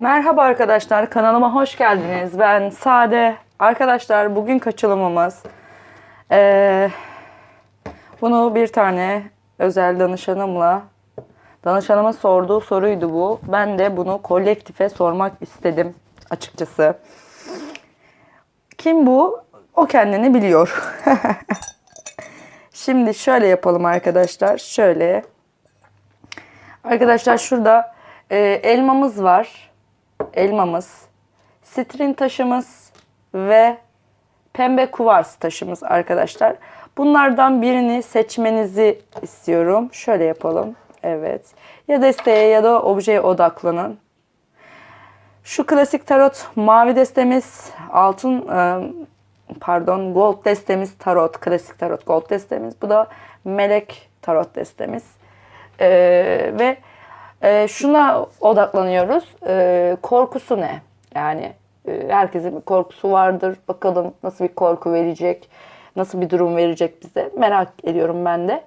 Merhaba arkadaşlar, kanalıma hoş geldiniz. Ben Sade. Arkadaşlar bugün kaçılımımız. Ee, bunu bir tane özel danışanımla, danışanıma sorduğu soruydu bu. Ben de bunu kolektife sormak istedim açıkçası. Kim bu? O kendini biliyor. Şimdi şöyle yapalım arkadaşlar. Şöyle. Arkadaşlar şurada e, elmamız var. Elmamız. Sitrin taşımız ve pembe kuvars taşımız arkadaşlar. Bunlardan birini seçmenizi istiyorum. Şöyle yapalım. Evet. Ya desteğe ya da objeye odaklanın. Şu klasik tarot mavi destemiz, altın e, pardon gold destemiz tarot, klasik tarot gold destemiz. Bu da melek tarot destemiz. E, ve e, şuna odaklanıyoruz. E, korkusu ne? Yani e, herkesin bir korkusu vardır. Bakalım nasıl bir korku verecek, nasıl bir durum verecek bize. Merak ediyorum ben de.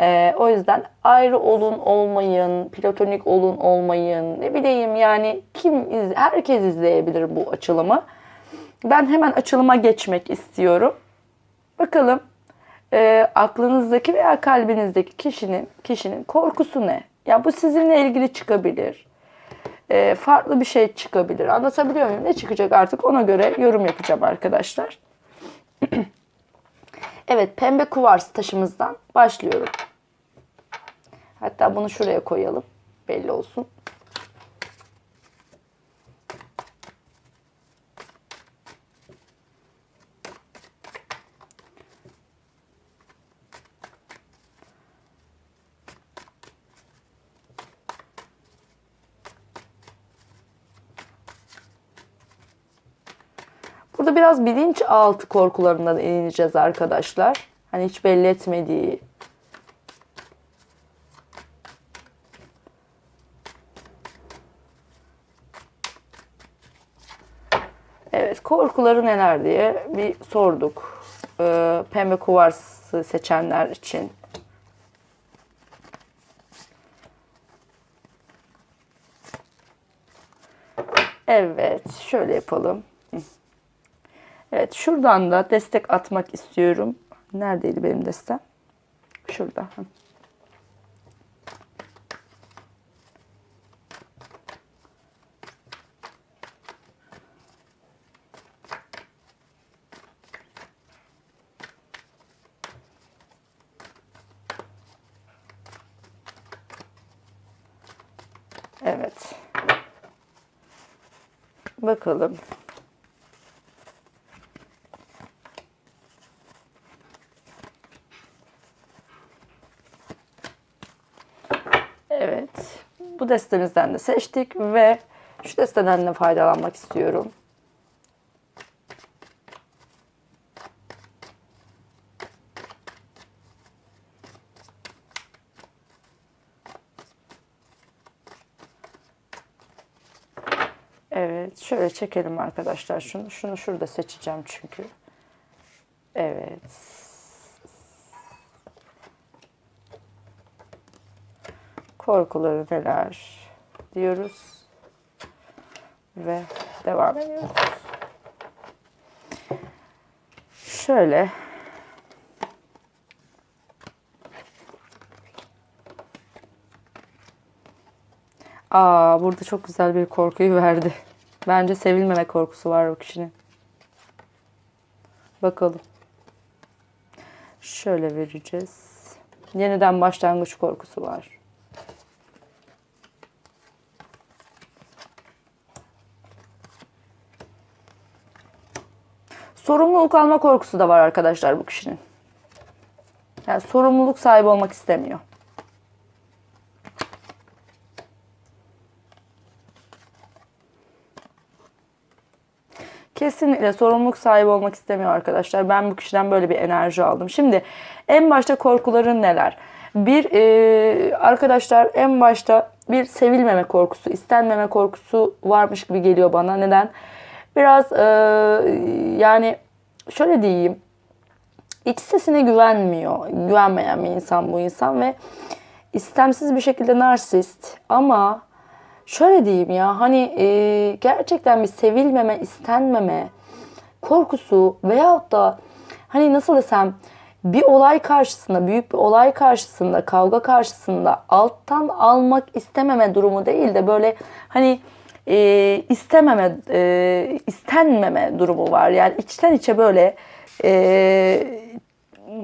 Ee, o yüzden ayrı olun olmayın, platonik olun olmayın, ne bileyim yani kim iz, herkes izleyebilir bu açılımı. Ben hemen açılıma geçmek istiyorum. Bakalım e, aklınızdaki veya kalbinizdeki kişinin kişinin korkusu ne? Ya bu sizinle ilgili çıkabilir. E, farklı bir şey çıkabilir. Anlatabiliyor muyum? Ne çıkacak artık ona göre yorum yapacağım arkadaşlar. Evet, pembe kuvars taşımızdan başlıyorum. Hatta bunu şuraya koyalım. Belli olsun. Burada biraz bilinçaltı korkularından ineceğiz arkadaşlar. Hani hiç belli etmediği. Evet, korkuları neler diye bir sorduk. Ee, pembe kuvarsı seçenler için. Evet, şöyle yapalım. Evet şuradan da destek atmak istiyorum. Neredeydi benim destem? Şurada. Evet. Bakalım. Evet. Bu destemizden de seçtik ve şu desteden de faydalanmak istiyorum. Evet, şöyle çekelim arkadaşlar şunu. Şunu şurada seçeceğim çünkü. Evet. Korkuları neler diyoruz ve devam ediyoruz. Şöyle Aa, burada çok güzel bir korkuyu verdi. Bence sevilmeme korkusu var o kişinin. Bakalım. Şöyle vereceğiz. Yeniden başlangıç korkusu var. Sorumluluk alma korkusu da var arkadaşlar bu kişinin. Yani sorumluluk sahibi olmak istemiyor. Kesinlikle sorumluluk sahibi olmak istemiyor arkadaşlar. Ben bu kişiden böyle bir enerji aldım. Şimdi en başta korkuların neler? Bir e, arkadaşlar en başta bir sevilmeme korkusu, istenmeme korkusu varmış gibi geliyor bana. Neden? Biraz e, yani şöyle diyeyim. İç sesine güvenmiyor. Güvenmeyen bir insan bu insan ve istemsiz bir şekilde narsist ama şöyle diyeyim ya hani e, gerçekten bir sevilmeme, istenmeme korkusu veyahut da hani nasıl desem bir olay karşısında, büyük bir olay karşısında, kavga karşısında alttan almak istememe durumu değil de böyle hani e, istememe, e, istenmeme durumu var. Yani içten içe böyle e,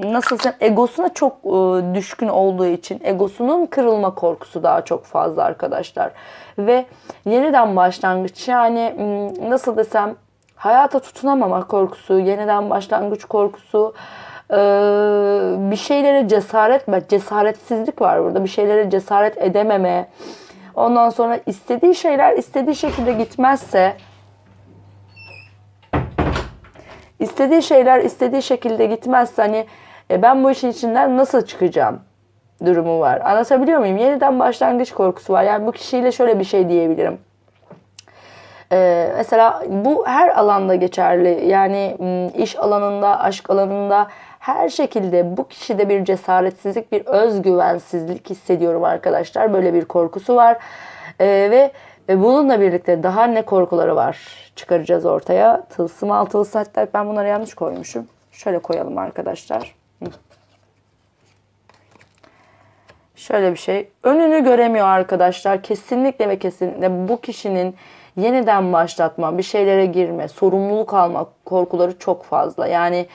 nasıl desem egosuna çok e, düşkün olduğu için egosunun kırılma korkusu daha çok fazla arkadaşlar. Ve yeniden başlangıç yani nasıl desem hayata tutunamama korkusu, yeniden başlangıç korkusu, e, bir şeylere cesaret, cesaretsizlik var burada. Bir şeylere cesaret edememe. Ondan sonra istediği şeyler istediği şekilde gitmezse istediği şeyler istediği şekilde gitmezse hani e, ben bu işin içinden nasıl çıkacağım durumu var. Anlatabiliyor muyum? Yeniden başlangıç korkusu var. Yani bu kişiyle şöyle bir şey diyebilirim. Ee, mesela bu her alanda geçerli. Yani iş alanında, aşk alanında her şekilde bu kişide bir cesaretsizlik, bir özgüvensizlik hissediyorum arkadaşlar. Böyle bir korkusu var. Ee, ve ve bununla birlikte daha ne korkuları var çıkaracağız ortaya. Tılsım altılısı hatta ben bunları yanlış koymuşum. Şöyle koyalım arkadaşlar. Şöyle bir şey. Önünü göremiyor arkadaşlar. Kesinlikle ve kesinlikle bu kişinin yeniden başlatma, bir şeylere girme, sorumluluk alma korkuları çok fazla. Yani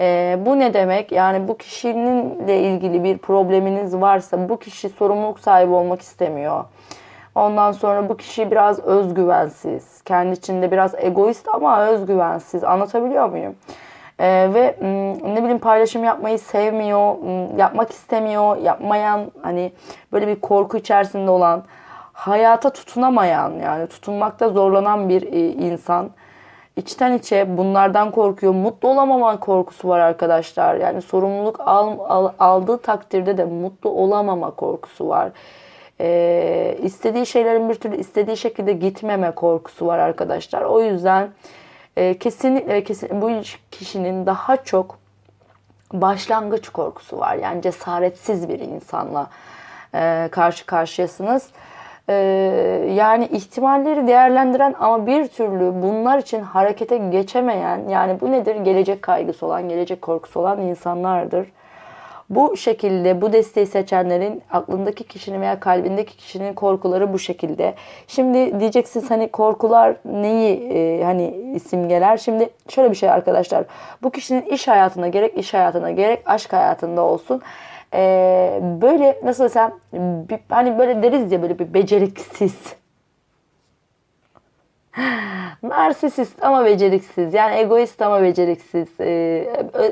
e, bu ne demek? Yani bu kişininle ilgili bir probleminiz varsa bu kişi sorumluluk sahibi olmak istemiyor. Ondan sonra bu kişi biraz özgüvensiz. Kendi içinde biraz egoist ama özgüvensiz. Anlatabiliyor muyum? Ee, ve ne bileyim paylaşım yapmayı sevmiyor, yapmak istemiyor, yapmayan hani böyle bir korku içerisinde olan, hayata tutunamayan yani tutunmakta zorlanan bir e, insan. İçten içe bunlardan korkuyor. Mutlu olamama korkusu var arkadaşlar. Yani sorumluluk al, al, aldığı takdirde de mutlu olamama korkusu var. Ee, istediği şeylerin bir türlü istediği şekilde gitmeme korkusu var arkadaşlar. O yüzden e, kesinlikle kesin bu kişinin daha çok başlangıç korkusu var. Yani cesaretsiz bir insanla e, karşı karşıyasınız. E, yani ihtimalleri değerlendiren ama bir türlü bunlar için harekete geçemeyen yani bu nedir? Gelecek kaygısı olan, gelecek korkusu olan insanlardır. Bu şekilde bu desteği seçenlerin aklındaki kişinin veya kalbindeki kişinin korkuları bu şekilde. Şimdi diyeceksiniz hani korkular neyi e, hani simgeler? Şimdi şöyle bir şey arkadaşlar. Bu kişinin iş hayatında gerek iş hayatında gerek aşk hayatında olsun e, böyle nasıl desem bir, hani böyle deriz ya böyle bir beceriksiz Narsisist ama beceriksiz. Yani egoist ama beceriksiz. E,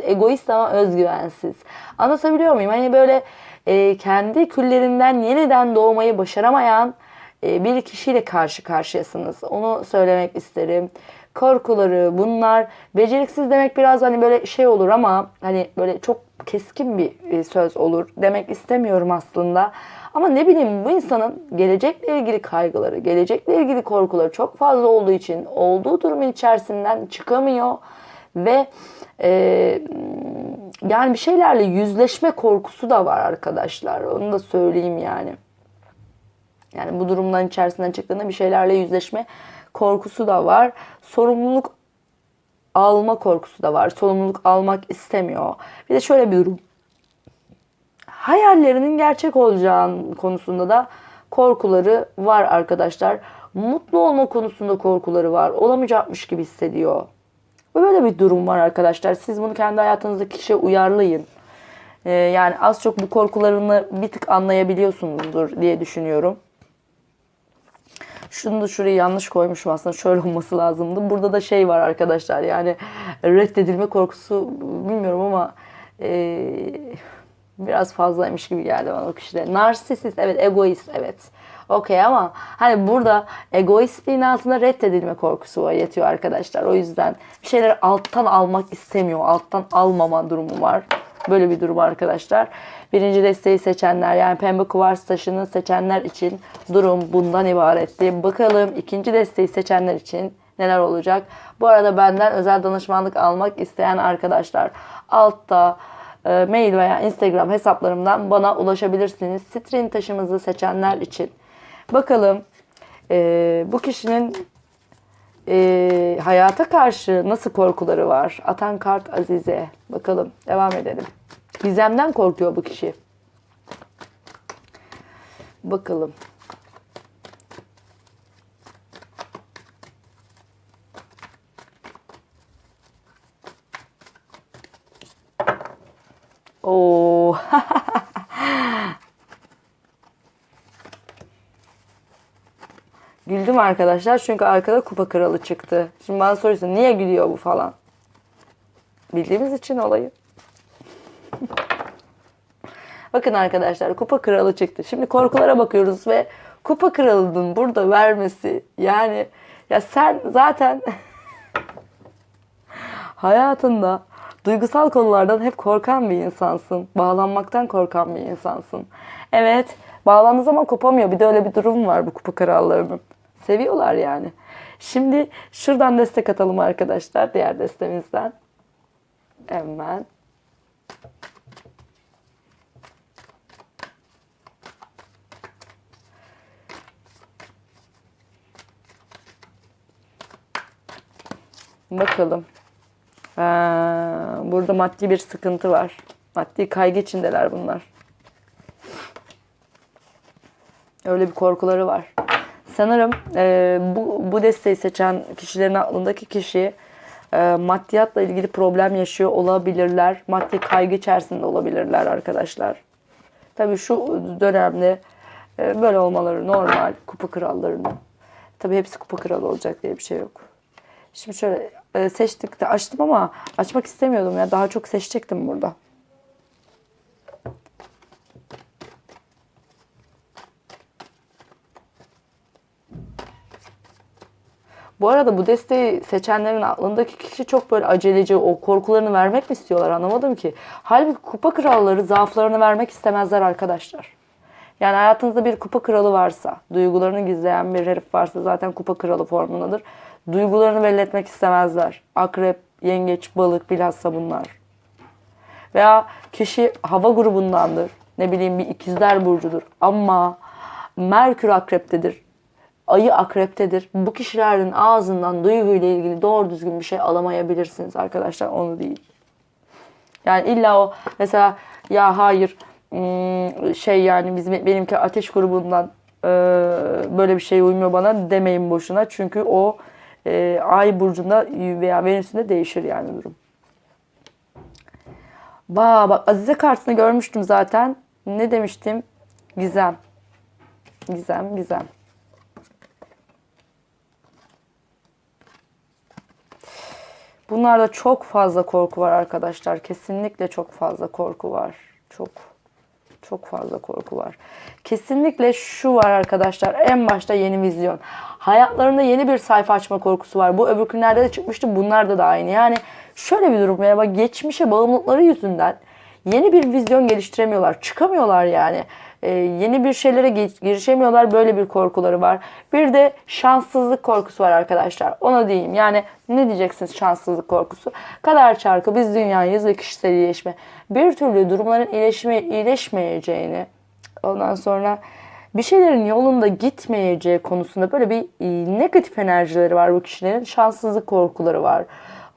egoist ama özgüvensiz. Anlatabiliyor muyum? Hani böyle e, kendi küllerinden yeniden doğmayı başaramayan e, bir kişiyle karşı karşıyasınız. Onu söylemek isterim. Korkuları bunlar. Beceriksiz demek biraz hani böyle şey olur ama hani böyle çok keskin bir e, söz olur demek istemiyorum aslında. Ama ne bileyim bu insanın gelecekle ilgili kaygıları, gelecekle ilgili korkuları çok fazla olduğu için olduğu durumun içerisinden çıkamıyor ve e, yani bir şeylerle yüzleşme korkusu da var arkadaşlar. Onu da söyleyeyim yani. Yani bu durumdan içerisinden çıktığında bir şeylerle yüzleşme korkusu da var. Sorumluluk alma korkusu da var. Sorumluluk almak istemiyor. Bir de şöyle bir durum hayallerinin gerçek olacağın konusunda da korkuları var arkadaşlar. Mutlu olma konusunda korkuları var. Olamayacakmış gibi hissediyor. Böyle bir durum var arkadaşlar. Siz bunu kendi hayatınızdaki kişiye uyarlayın. Ee, yani az çok bu korkularını bir tık anlayabiliyorsunuzdur diye düşünüyorum. Şunu da şurayı yanlış koymuşum aslında şöyle olması lazımdı. Burada da şey var arkadaşlar yani reddedilme korkusu bilmiyorum ama e, biraz fazlaymış gibi geldi bana o kişide. Narsisist evet egoist evet. Okey ama hani burada egoistliğin altında reddedilme korkusu var yatıyor arkadaşlar. O yüzden bir şeyleri alttan almak istemiyor. Alttan almama durumu var. Böyle bir durum arkadaşlar. Birinci desteği seçenler yani pembe kuvars taşını seçenler için durum bundan ibaretti. Bakalım ikinci desteği seçenler için neler olacak. Bu arada benden özel danışmanlık almak isteyen arkadaşlar altta e, mail veya Instagram hesaplarımdan bana ulaşabilirsiniz. String taşımızı seçenler için. Bakalım Ee, bu kişinin e, hayata karşı nasıl korkuları var? Atan kart Azize. Bakalım devam edelim. Gizemden korkuyor bu kişi. Bakalım. Oo. Güldüm arkadaşlar çünkü arkada kupa kralı çıktı. Şimdi bana soruyorsun niye gülüyor bu falan. Bildiğimiz için olayı. Bakın arkadaşlar kupa kralı çıktı. Şimdi korkulara bakıyoruz ve kupa kralının burada vermesi yani ya sen zaten hayatında duygusal konulardan hep korkan bir insansın. Bağlanmaktan korkan bir insansın. Evet, bağlandığı zaman kopamıyor. Bir de öyle bir durum var bu kupa krallarının. Seviyorlar yani. Şimdi şuradan destek atalım arkadaşlar diğer destemizden. Hemen. Bakalım. Ee, burada maddi bir sıkıntı var. Maddi kaygı içindeler bunlar. Öyle bir korkuları var. Sanırım e, bu, bu desteği seçen kişilerin aklındaki kişi e, maddiyatla ilgili problem yaşıyor olabilirler. Maddi kaygı içerisinde olabilirler arkadaşlar. Tabii şu dönemde e, böyle olmaları normal kupa krallarının. Tabii hepsi kupa kralı olacak diye bir şey yok. Şimdi şöyle e, seçtik de açtım ama açmak istemiyordum ya. Daha çok seçecektim burada. Bu arada bu desteği seçenlerin aklındaki kişi çok böyle aceleci, o korkularını vermek mi istiyorlar anlamadım ki. Halbuki kupa kralları zaaflarını vermek istemezler arkadaşlar. Yani hayatınızda bir kupa kralı varsa, duygularını gizleyen bir herif varsa zaten kupa kralı formundadır. Duygularını belli etmek istemezler. Akrep, yengeç, balık bilhassa bunlar. Veya kişi hava grubundandır. Ne bileyim bir ikizler burcudur. Ama Merkür akreptedir. Ayı akreptedir. Bu kişilerin ağzından duyguyla ilgili doğru düzgün bir şey alamayabilirsiniz arkadaşlar. Onu değil. Yani illa o mesela ya hayır hmm, şey yani bizim benimki ateş grubundan e, böyle bir şey uymuyor bana demeyin boşuna. Çünkü o e, ay burcunda veya Venüs'ünde değişir yani durum. Ba bak Azize kartını görmüştüm zaten. Ne demiştim? Gizem. Gizem, gizem. Bunlarda çok fazla korku var arkadaşlar. Kesinlikle çok fazla korku var. Çok çok fazla korku var. Kesinlikle şu var arkadaşlar. En başta yeni vizyon. Hayatlarında yeni bir sayfa açma korkusu var. Bu öbür günlerde de çıkmıştı. Bunlarda da aynı. Yani şöyle bir durum ya. Bak geçmişe bağımlılıkları yüzünden yeni bir vizyon geliştiremiyorlar. Çıkamıyorlar yani. Ee, yeni bir şeylere girişemiyorlar. Böyle bir korkuları var. Bir de şanssızlık korkusu var arkadaşlar. Ona diyeyim. Yani ne diyeceksiniz şanssızlık korkusu? Kader çarkı, biz dünyayız ve kişisel iyileşme. Bir türlü durumların iyileşme, iyileşmeyeceğini, ondan sonra bir şeylerin yolunda gitmeyeceği konusunda böyle bir e, negatif enerjileri var bu kişilerin. Şanssızlık korkuları var.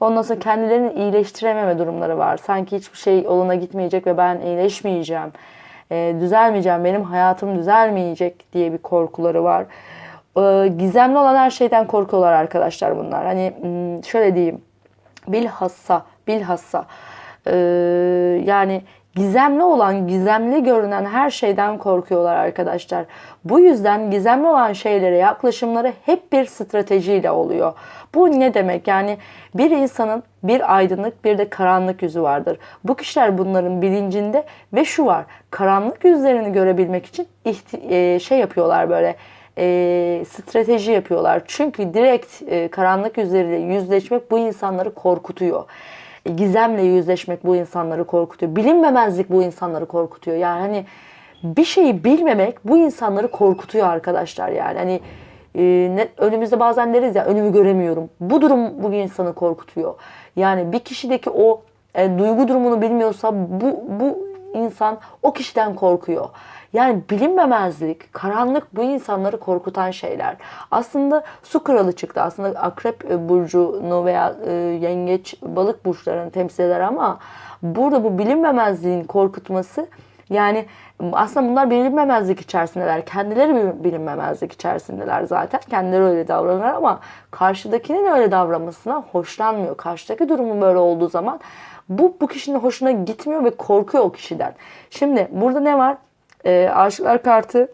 Ondan sonra kendilerini iyileştirememe durumları var. Sanki hiçbir şey yoluna gitmeyecek ve ben iyileşmeyeceğim e, düzelmeyeceğim, benim hayatım düzelmeyecek diye bir korkuları var. E, gizemli olan her şeyden korkuyorlar arkadaşlar bunlar. Hani hmm, şöyle diyeyim, bilhassa, bilhassa e, yani gizemli olan, gizemli görünen her şeyden korkuyorlar arkadaşlar. Bu yüzden gizemli olan şeylere yaklaşımları hep bir stratejiyle oluyor. Bu ne demek? Yani bir insanın bir aydınlık bir de karanlık yüzü vardır. Bu kişiler bunların bilincinde ve şu var. Karanlık yüzlerini görebilmek için e, şey yapıyorlar böyle e, strateji yapıyorlar. Çünkü direkt e, karanlık yüzleriyle yüzleşmek bu insanları korkutuyor gizemle yüzleşmek bu insanları korkutuyor. Bilinmemezlik bu insanları korkutuyor. Yani hani bir şeyi bilmemek bu insanları korkutuyor arkadaşlar yani. Hani e, ne, önümüzde bazen deriz ya önümü göremiyorum. Bu durum bu insanı korkutuyor. Yani bir kişideki o e, duygu durumunu bilmiyorsa bu, bu insan o kişiden korkuyor. Yani bilinmemezlik, karanlık bu insanları korkutan şeyler. Aslında su kralı çıktı. Aslında akrep e, burcunu veya e, yengeç balık burçlarını temsil eder ama burada bu bilinmemezliğin korkutması yani aslında bunlar bilinmemezlik içerisindeler. Kendileri bilinmemezlik içerisindeler zaten. Kendileri öyle davranırlar ama karşıdakinin öyle davranmasına hoşlanmıyor. Karşıdaki durumun böyle olduğu zaman bu bu kişinin hoşuna gitmiyor ve korkuyor o kişiden. Şimdi burada ne var? Ee, aşıklar kartı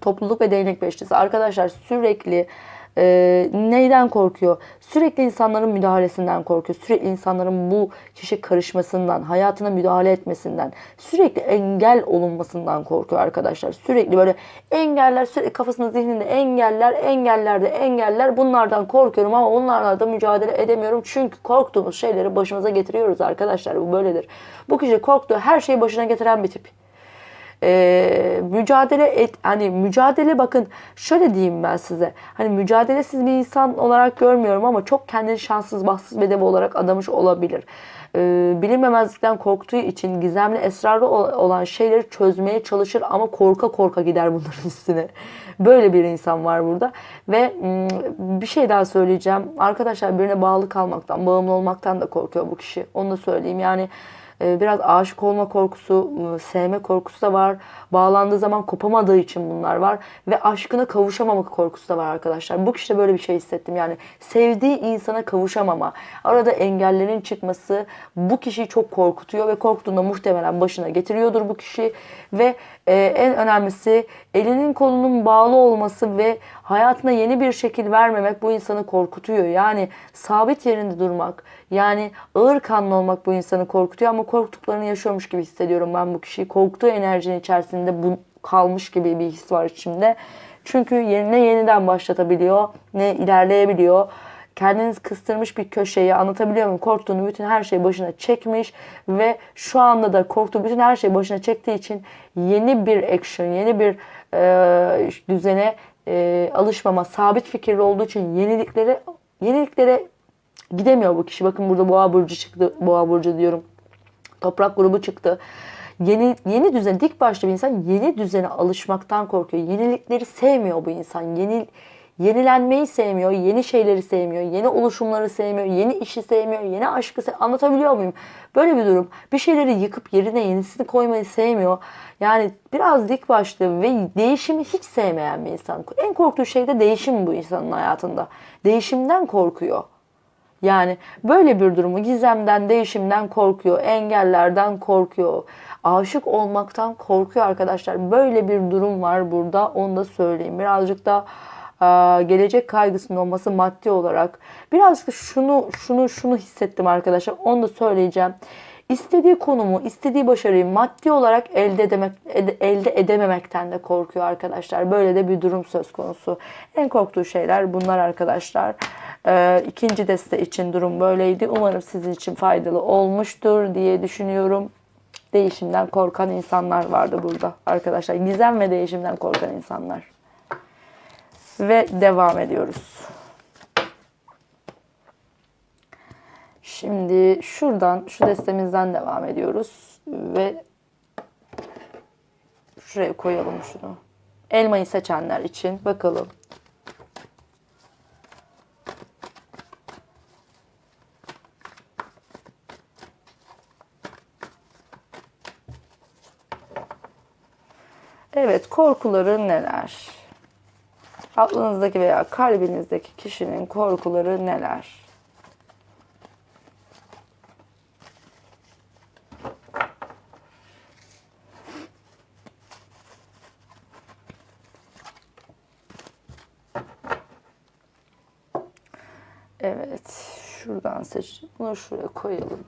topluluk ve değnek beşlisi. Arkadaşlar sürekli e, neyden korkuyor? Sürekli insanların müdahalesinden korkuyor. Sürekli insanların bu kişi karışmasından, hayatına müdahale etmesinden, sürekli engel olunmasından korkuyor arkadaşlar. Sürekli böyle engeller, sürekli kafasında zihninde engeller, engellerde engeller. Bunlardan korkuyorum ama onlarla da mücadele edemiyorum. Çünkü korktuğumuz şeyleri başımıza getiriyoruz arkadaşlar. Bu böyledir. Bu kişi korktuğu her şeyi başına getiren bir tip e, mücadele et hani mücadele bakın şöyle diyeyim ben size hani mücadelesiz bir insan olarak görmüyorum ama çok kendini şanssız bahtsız bedevi olarak adamış olabilir. E, bilinmemezlikten korktuğu için gizemli esrarlı olan şeyleri çözmeye çalışır ama korka korka gider bunların üstüne. Böyle bir insan var burada ve bir şey daha söyleyeceğim. Arkadaşlar birine bağlı kalmaktan, bağımlı olmaktan da korkuyor bu kişi. Onu da söyleyeyim. Yani biraz aşık olma korkusu, ıı, sevme korkusu da var. Bağlandığı zaman kopamadığı için bunlar var. Ve aşkına kavuşamama korkusu da var arkadaşlar. Bu kişide böyle bir şey hissettim. Yani sevdiği insana kavuşamama. Arada engellerin çıkması bu kişiyi çok korkutuyor ve korktuğunda muhtemelen başına getiriyordur bu kişi. Ve e, en önemlisi elinin kolunun bağlı olması ve hayatına yeni bir şekil vermemek bu insanı korkutuyor. Yani sabit yerinde durmak, yani ağır kanlı olmak bu insanı korkutuyor ama korktuklarını yaşıyormuş gibi hissediyorum ben bu kişiyi. Korktuğu enerjinin içerisinde bu kalmış gibi bir his var içimde. Çünkü ne yeniden başlatabiliyor ne ilerleyebiliyor. Kendiniz kıstırmış bir köşeyi anlatabiliyor muyum? Korktuğunu bütün her şeyi başına çekmiş ve şu anda da korktuğu bütün her şeyi başına çektiği için yeni bir action, yeni bir e, düzene e, alışmama, sabit fikirli olduğu için yeniliklere yeniliklere gidemiyor bu kişi. Bakın burada boğa burcu çıktı. Boğa burcu diyorum. Toprak grubu çıktı. Yeni yeni düzen dik başlı bir insan yeni düzene alışmaktan korkuyor. Yenilikleri sevmiyor bu insan. Yeni yenilenmeyi sevmiyor, yeni şeyleri sevmiyor, yeni oluşumları sevmiyor, yeni işi sevmiyor, yeni aşkı sevmiyor. Anlatabiliyor muyum? Böyle bir durum. Bir şeyleri yıkıp yerine yenisini koymayı sevmiyor. Yani biraz dik başlı ve değişimi hiç sevmeyen bir insan. En korktuğu şey de değişim bu insanın hayatında. Değişimden korkuyor. Yani böyle bir durumu gizemden, değişimden korkuyor, engellerden korkuyor, aşık olmaktan korkuyor arkadaşlar. Böyle bir durum var burada onu da söyleyeyim. Birazcık da gelecek kaygısının olması maddi olarak birazcık şunu şunu şunu hissettim arkadaşlar. Onu da söyleyeceğim. İstediği konumu, istediği başarıyı maddi olarak elde edemek elde edememekten de korkuyor arkadaşlar. Böyle de bir durum söz konusu. En korktuğu şeyler bunlar arkadaşlar. Ee, ikinci deste için durum böyleydi. Umarım sizin için faydalı olmuştur diye düşünüyorum. Değişimden korkan insanlar vardı burada arkadaşlar. Gizem ve değişimden korkan insanlar. Ve devam ediyoruz. Şimdi şuradan, şu destemizden devam ediyoruz. Ve şuraya koyalım şunu. Elmayı seçenler için bakalım. Evet, korkuları neler? Aklınızdaki veya kalbinizdeki kişinin korkuları neler? Evet, şuradan seç. Bunu şuraya koyalım.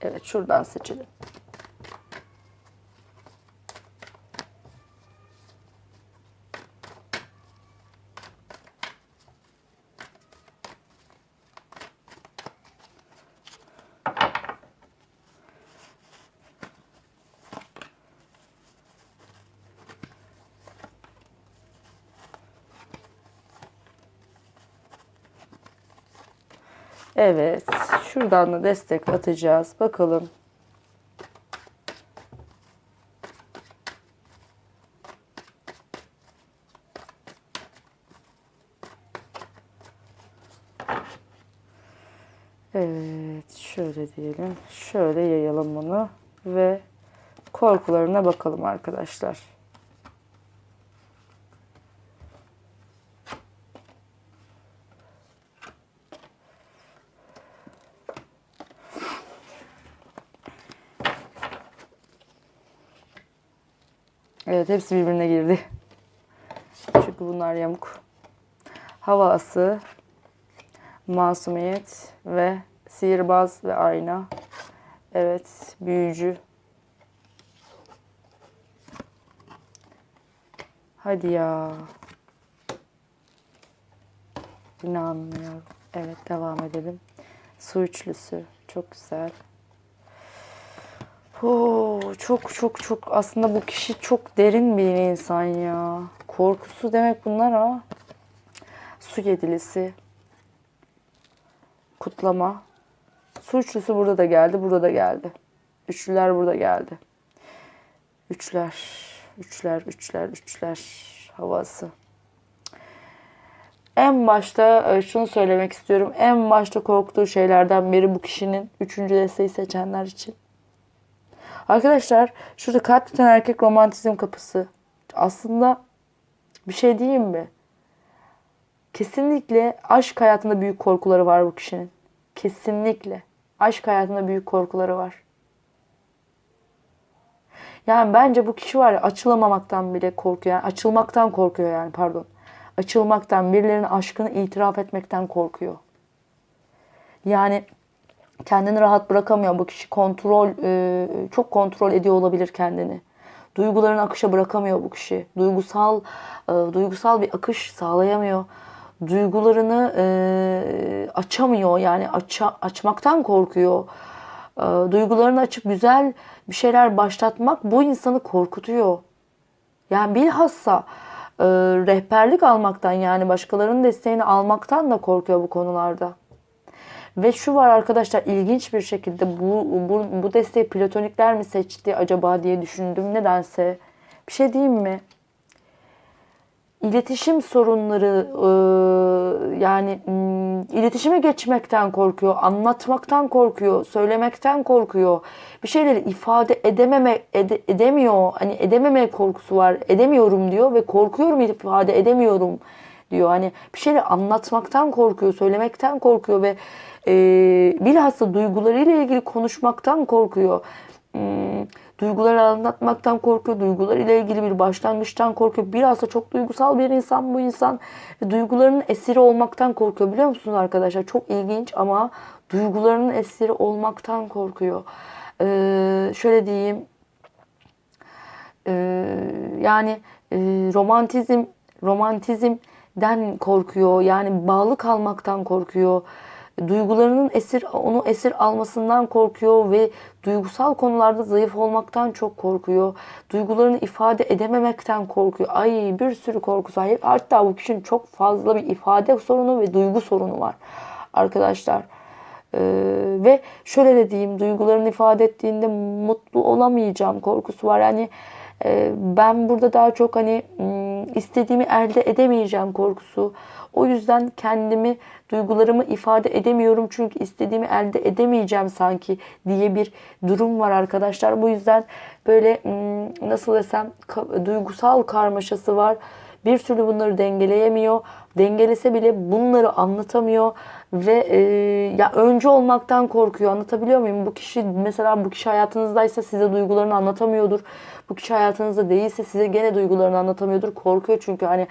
Evet, şuradan seçelim. Evet. Şuradan da destek atacağız. Bakalım. Evet. Şöyle diyelim. Şöyle yayalım bunu. Ve korkularına bakalım arkadaşlar. Hepsi birbirine girdi. Çünkü bunlar yamuk. Hava ası, masumiyet ve sihirbaz ve ayna. Evet, büyücü. Hadi ya. İnanmıyorum. Evet, devam edelim. Su üçlüsü. Çok güzel. Oo, çok çok çok aslında bu kişi çok derin bir insan ya. Korkusu demek bunlar ha. Su yedilisi. Kutlama. Su üçlüsü burada da geldi, burada da geldi. Üçlüler burada geldi. Üçler, üçler, üçler, üçler havası. En başta e, şunu söylemek istiyorum. En başta korktuğu şeylerden biri bu kişinin üçüncü desteği seçenler için. Arkadaşlar şurada tutan erkek romantizm kapısı. Aslında bir şey diyeyim mi? Kesinlikle aşk hayatında büyük korkuları var bu kişinin. Kesinlikle. Aşk hayatında büyük korkuları var. Yani bence bu kişi var ya açılamamaktan bile korkuyor. Yani açılmaktan korkuyor yani pardon. Açılmaktan, birilerinin aşkını itiraf etmekten korkuyor. Yani kendini rahat bırakamıyor bu kişi. Kontrol, e, çok kontrol ediyor olabilir kendini. Duygularını akışa bırakamıyor bu kişi. Duygusal, e, duygusal bir akış sağlayamıyor. Duygularını e, açamıyor yani aça, açmaktan korkuyor. E, duygularını açıp güzel bir şeyler başlatmak bu insanı korkutuyor. Yani bilhassa e, rehberlik almaktan yani başkalarının desteğini almaktan da korkuyor bu konularda. Ve şu var arkadaşlar ilginç bir şekilde bu, bu, bu desteği platonikler mi seçti acaba diye düşündüm nedense. Bir şey diyeyim mi? İletişim sorunları e, yani m, iletişime geçmekten korkuyor, anlatmaktan korkuyor, söylemekten korkuyor. Bir şeyleri ifade edememe ede- edemiyor. Hani edememe korkusu var. Edemiyorum diyor ve korkuyorum ifade edemiyorum diyor. Hani bir şeyleri anlatmaktan korkuyor, söylemekten korkuyor ve e, bilhassa duygularıyla ilgili konuşmaktan korkuyor. Hmm, duyguları anlatmaktan korkuyor, duygularıyla ilgili bir başlangıçtan korkuyor. Bilhassa çok duygusal bir insan bu insan. Ve duygularının esiri olmaktan korkuyor biliyor musunuz arkadaşlar? Çok ilginç ama duygularının esiri olmaktan korkuyor. Ee, şöyle diyeyim, ee, yani e, romantizm romantizmden korkuyor. Yani bağlı kalmaktan korkuyor. Duygularının esir onu esir almasından korkuyor ve duygusal konularda zayıf olmaktan çok korkuyor. Duygularını ifade edememekten korkuyor. Ay bir sürü korkusu. Hayır, hatta bu kişinin çok fazla bir ifade sorunu ve duygu sorunu var. Arkadaşlar ee, ve şöyle de diyeyim duygularını ifade ettiğinde mutlu olamayacağım korkusu var. Yani ben burada daha çok hani m, istediğimi elde edemeyeceğim korkusu. O yüzden kendimi, duygularımı ifade edemiyorum çünkü istediğimi elde edemeyeceğim sanki diye bir durum var arkadaşlar. Bu yüzden böyle m, nasıl desem duygusal karmaşası var. Bir türlü bunları dengeleyemiyor. Dengelese bile bunları anlatamıyor ve e, ya önce olmaktan korkuyor. Anlatabiliyor muyum? Bu kişi mesela bu kişi hayatınızdaysa size duygularını anlatamıyordur. Bu kişi hayatınızda değilse size gene duygularını anlatamıyordur. Korkuyor çünkü hani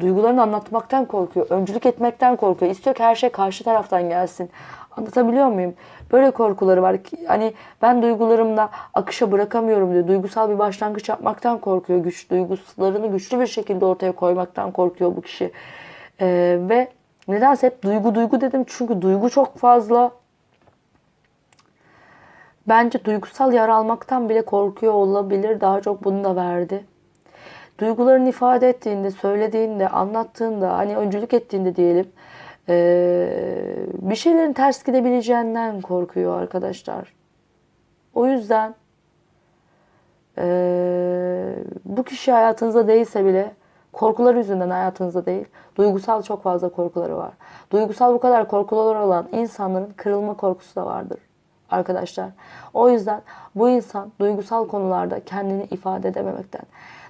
duygularını anlatmaktan korkuyor. Öncülük etmekten korkuyor. İstiyor ki her şey karşı taraftan gelsin. Anlatabiliyor muyum? Böyle korkuları var ki hani ben duygularımla akışa bırakamıyorum diyor. Duygusal bir başlangıç yapmaktan korkuyor. Güç duygularını güçlü bir şekilde ortaya koymaktan korkuyor bu kişi. Ee, ve nedense hep duygu duygu dedim çünkü duygu çok fazla. Bence duygusal yara almaktan bile korkuyor olabilir. Daha çok bunu da verdi. Duygularını ifade ettiğinde, söylediğinde, anlattığında, hani öncülük ettiğinde diyelim ee, bir şeylerin ters gidebileceğinden korkuyor arkadaşlar. O yüzden ee, bu kişi hayatınızda değilse bile Korkuları yüzünden hayatınızda değil, duygusal çok fazla korkuları var. Duygusal bu kadar korkuları olan insanların kırılma korkusu da vardır arkadaşlar. O yüzden bu insan duygusal konularda kendini ifade edememekten,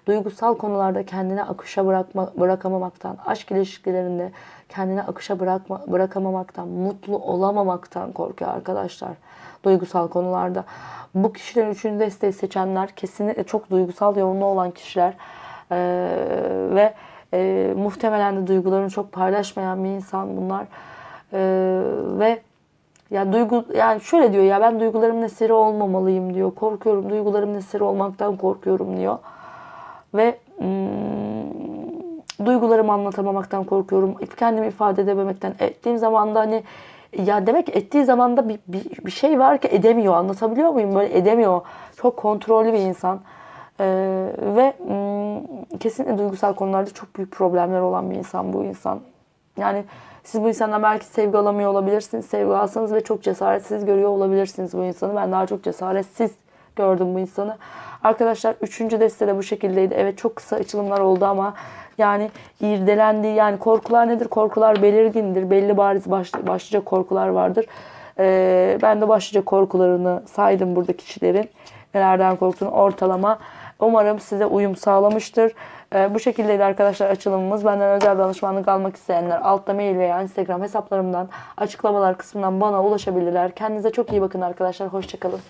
duygusal konularda kendini akışa bırakma, bırakamamaktan, aşk ilişkilerinde kendini akışa bırakma, bırakamamaktan, mutlu olamamaktan korkuyor arkadaşlar. Duygusal konularda. Bu kişilerin üçüncü desteği seçenler kesinlikle çok duygusal yoğunluğu olan kişiler Ee, ve e, muhtemelen de duygularını çok paylaşmayan bir insan bunlar. Ee, ve ya duygu yani şöyle diyor ya ben duygularımın esiri olmamalıyım diyor. Korkuyorum duygularımın esiri olmaktan korkuyorum diyor. Ve hmm, duygularımı anlatamamaktan korkuyorum. Kendimi ifade edememekten. Ettiğim zaman da hani ya demek ki ettiği zaman da bir, bir, bir şey var ki edemiyor. Anlatabiliyor muyum? Böyle edemiyor. Çok kontrollü bir insan. Ee, ve hmm, kesinlikle duygusal konularda çok büyük problemler olan bir insan bu insan. Yani siz bu insandan belki sevgi alamıyor olabilirsiniz. Sevgi alsanız ve çok cesaretsiz görüyor olabilirsiniz bu insanı. Ben daha çok cesaretsiz gördüm bu insanı. Arkadaşlar üçüncü deste de bu şekildeydi. Evet çok kısa açılımlar oldu ama yani irdelendi. Yani korkular nedir? Korkular belirgindir. Belli bariz baş, başlıca korkular vardır. Ee, ben de başlıca korkularını saydım burada kişilerin. Nelerden korktuğunu ortalama. Umarım size uyum sağlamıştır. Ee, bu şekildeydi arkadaşlar açılımımız. Benden özel danışmanlık almak isteyenler altta mail veya Instagram hesaplarımdan açıklamalar kısmından bana ulaşabilirler. Kendinize çok iyi bakın arkadaşlar. Hoşçakalın.